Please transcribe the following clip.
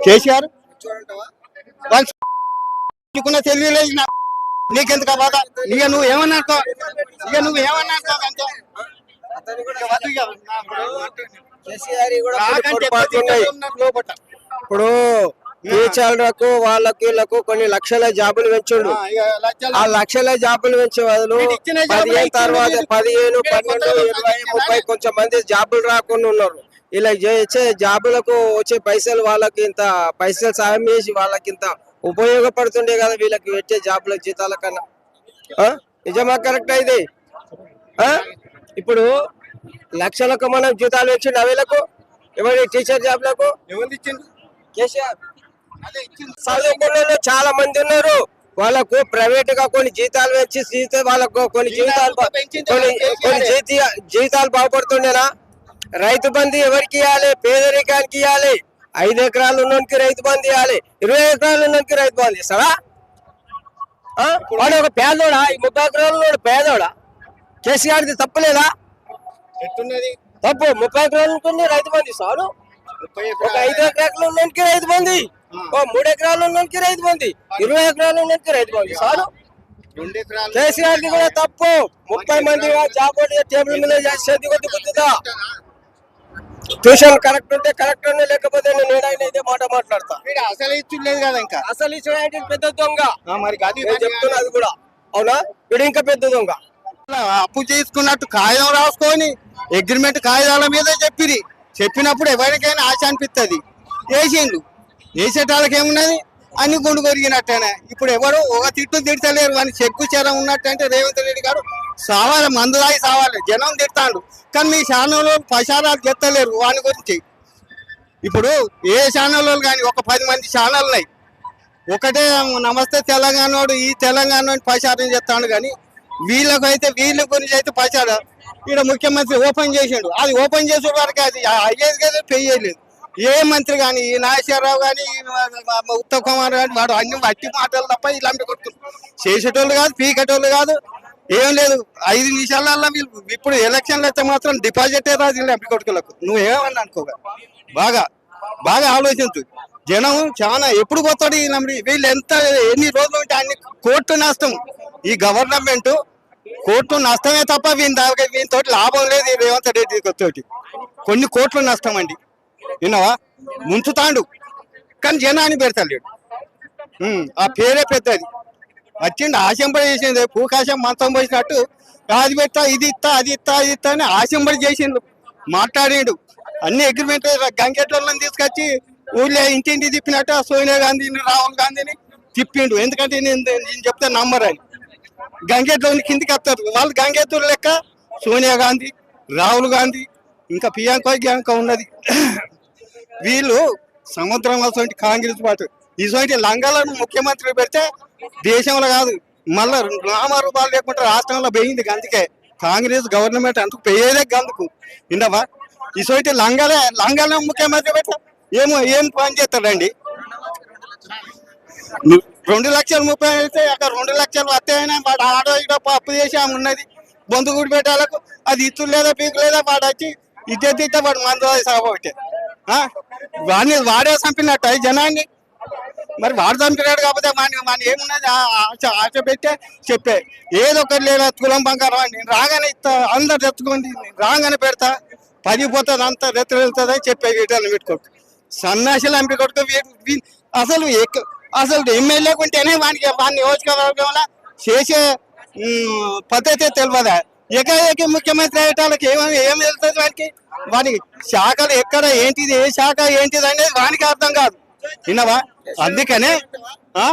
కేసీఆర్? వాళ్ళు తెలియలేదు నా- నీకెందుకు బాధ? ఇక నువ్వు ఏమన్నా ఇక నువ్వు ఏమన్నా అంతే. ఇప్పుడు టీచర్లకు వాళ్ళకి వీళ్ళకు కొన్ని లక్షల జాబులు పెంచుండు. ఆ, లక్షల. జాబులు పెంచే జాబులు పదిహేను తర్వాత పదిహేను పన్నెండు ఇరవై ముప్పై కొంచెం మంది జాబులు రాకుండా ఉన్నారు. ఇలా చేసే జాబులకు వచ్చే పైసలు వాళ్ళకి ఇంత పైసలు సాయం చేసి వాళ్ళకి ఇంత ఉపయోగపడుతుండే కదా వీళ్ళకి వచ్చే జాబుల జీతాల కన్నా? నిజమా కరెక్ట్ ఇది? ఇప్పుడు లక్షలకు మనం జీతాలు ఇచ్చిండు అవేలకు ఎవరి టీచర్ జాబ్లకు? కేసీఆర్. చదువుకున్న చాలా మంది ఉన్నారు. వాళ్ళకు ప్రైవేట్గా కొన్ని జీతాలు పెంచి వాళ్ళకు కొన్ని జీతాలు బా- కొన్ని కొన్ని జీతీ జీతాలు బాగుపడుతుండేనా? రైతు బంధు ఎవరికి ఇవ్వాలి? పేదరికానికి ఇవ్వాలి. ఐదు ఎకరాలు ఉన్నోనికి రైతు బంధు ఇవ్వాలి. ఇరవై ఎకరాలు ఉన్నోనికి రైతు బంధు ఇస్తారా? వాడు ఒక పేదోడా? ఈ ముప్పై ఎకరాలు పేదోడా? కేసీఆర్ది తప్పలేదా? తప్పు. ముప్పై ఎకరాలు రైతు బంధు ఇస్తాడు. ఒక. ఐదు ఎకరాలు ఉన్నోనికి రైతు బంధు. ఓ మూడు ఎకరాలు ఉన్నోనికి రైతు బంధు. ఇరవై ఎకరాలు ఉన్నోనికి రైతు బంధు చాలు రెండు ఎకరాలు. కేసీఆర్ ది కూడా తప్పు. ముప్పై మంది జాబ్ టేబుల్ మీద చేసేది కొద్ది ట్యూషన్ కరెక్ట్ ఉంటే కరెక్ట్ ఉండే లేకపోతే నేను ఏడైనా ఇదే మాట మాట్లాడతా? అసలు ఇచ్చులేదు కదా ఇంకా. అసలు ఇచ్చిన పెద్ద దొంగ. మరి అది నేను చెప్తున్నా అది కూడా. అవునా? వీడు ఇంకా పెద్ద దొంగ. అప్పు చేసుకున్నట్టు కాగితం రాసుకొని అగ్రిమెంట్ కాగితాల మీద చెప్పిరి. చెప్పినప్పుడు ఎవరికైనా ఆశ అనిపిస్తుంది వేసిండు వేసేటాళ్ళకి ఏమున్నది? అన్ని గుండు కొరిగినట్టేనే. ఇప్పుడు ఎవరు ఒక తిట్టు తిడతలేరు. అని చెక్కు చెరం ఉన్నట్టంటే రేవంత్ రెడ్డి గారు సావాలి మందు దాగి సావాలి. జనం తిడతాడు కానీ మీ ఛానల్లో ప్రచారాలు చెత్తలేరు వాని గురించి. ఇప్పుడు ఏ ఛానల్లో కానీ ఒక పది మంది ఛానల్ ఉన్నాయి ఒకటే నమస్తే తెలంగాణ వాడు ఈ తెలంగాణ వాడిని ప్రచారం చేస్తాడు కానీ వీళ్ళకు అయితే వీళ్ళ గురించి అయితే ప్రచారం. ఇక్కడ ముఖ్యమంత్రి ఓపెన్ చేసిండు. అది ఓపెన్ చేసే వరకు అది అయ్యేది కదా పే చేయలేదు. ఏ మంత్రి కానీ ఈ నాగేశ్వరరావు కానీ ఉత్తమ్ కుమార్ కానీ వాడు అన్ని వట్టి మాటలు తప్ప ఇలాంటి కొడుతున్నారు. చేసేటోళ్ళు కాదు పీకేటోళ్ళు కాదు ఏం లేదు ఐదు నిమిషాలల్లో వీళ్ళు ఇప్పుడు ఎలక్షన్లు అయితే మాత్రం డిపాజిటే రాదు వీళ్ళు ఎంపీ కొడుకులకు నువ్వు ఏమన్నా అనుకోగా? బాగా బాగా ఆలోచించు. జనం చాలా ఎప్పుడు పోతాడు ఈ నమ్మి వీళ్ళు ఎంత ఎన్ని రోజులు ఉంటే అన్ని కోర్టు నష్టం. ఈ గవర్నమెంట్ కోర్టు నష్టమే తప్ప వీని దాకా వీనితోటి లాభం లేదు ఈ రేవంత్ రెడ్డి తోటి. కొన్ని కోట్లు నష్టం అండి. విన్నావా? ముంచుతాండు. కానీ జనాన్ని పెడతాడు ఆ పేరే పెద్దది. వచ్చిండు ఆశంబడి చేసింది పూకాశం మంతం పోసినట్టు అది పెట్టా ఇది ఇస్తా అది ఇస్తా అది ఇస్తా అని ఆశంబడి చేసిండు. మాట్లాడిండు. అన్ని అగ్రిమెంట్ గంగెట్లని తీసుకొచ్చి ఊళ్ళో ఇంటింటి తిప్పినట్టు సోనియా గాంధీని రాహుల్ గాంధీని తిప్పిండు. ఎందుకంటే నేను నేను చెప్తే నమ్మరని. గంగెట్లోని కిందికి వస్తారు. వాళ్ళు గంగెత్తులు లెక్క సోనియా గాంధీ రాహుల్ గాంధీ ఇంకా ప్రియాంక గ్యాంక ఉన్నది. వీళ్ళు సముద్రం అటువంటి కాంగ్రెస్ పార్టీ ఇటువంటి లంగాలను ముఖ్యమంత్రి పెడితే దేశంలో కాదు మళ్ళీ నామరూపాలు లేకుండా రాష్ట్రంలో పోయింది అందుకే. కాంగ్రెస్ గవర్నమెంట్ అందుకు పోయేదే అందుకు ఇండవా ఇటువంటి లంగాలే లంగాలను ముఖ్యమంత్రి పెడితే ఏమో ఏం పని చేస్తాడండి? రెండు లక్షల ముప్పై అయితే అక్కడ రెండు లక్షలు వస్తాయని వాడు ఆడో ఇడో అప్పు చేసి ఆమె ఉన్నది. బొందుగుడి పెట్టాలకు అది ఇత్తు లేదా పీకు లేదా వాడు వచ్చి ఇద్దరు తిట్టే వాడు మందు సాగబట్టే వాడిని వాడే చంపినట్టు అది జనాన్ని మరి వాడు చంపినాడు కాకపోతే మన మన ఏమున్నది? ఆశ ఆశ పెట్టే చెప్పే. ఏదో ఒకటి లేదా తులం బంగారం అని. నేను రాగానే ఇస్తా అందరు తెచ్చుకోండి నేను రాగానే పెడతా. పడిపోతుంది అంతా అంత వెళ్తుంది అని చెప్పే వీటిని పెట్టుకోడు సన్నాసిలు అంపి కొడుకు అసలు అసలు ఎమ్మెల్యే ఉంటేనే వానికి వాడి నియోజకవర్గంలో చేసే పద్ధతి పద్ధతే తెలియదా ఏకాఏకి ముఖ్యమంత్రి అయ్యేటాళ్ళకి ఏమని ఏం వెళ్తుంది వానికి? వానికి శాఖలు ఎక్కడ ఏంటిది ఏ శాఖ ఏంటిది అనేది వానికి అర్థం కాదు. విన్నావా? అందుకనే ఆ?